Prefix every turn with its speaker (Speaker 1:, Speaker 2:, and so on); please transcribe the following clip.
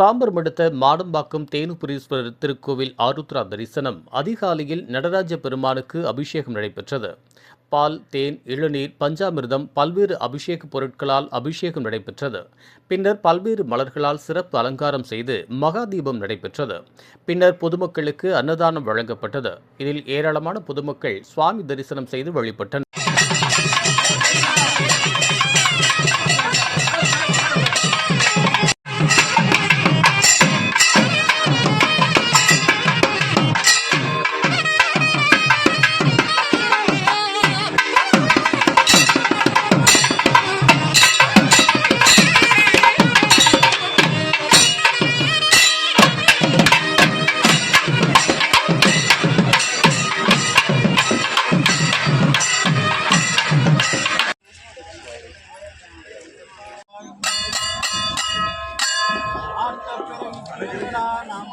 Speaker 1: தாம்பரம் அடுத்த மாடம்பாக்கம் தேனுபுரீஸ்வரர் திருக்கோவில் ஆருத்ரா தரிசனம். அதிகாலையில் நடராஜ பெருமானுக்கு அபிஷேகம் நடைபெற்றது. பால் தேன் இளநீர் பஞ்சாமிர்தம் பல்வேறு அபிஷேக பொருட்களால் அபிஷேகம் நடைபெற்றது. பின்னர் பல்வேறு மலர்களால் சிறப்பு அலங்காரம் செய்து மகாதீபம் நடைபெற்றது. பின்னர் பொதுமக்களுக்கு அன்னதானம் வழங்கப்பட்டது. இதில் ஏராளமான பொதுமக்கள் சுவாமி தரிசனம் செய்து வழிபட்டனர்.
Speaker 2: பார்த்த பெரும் நாம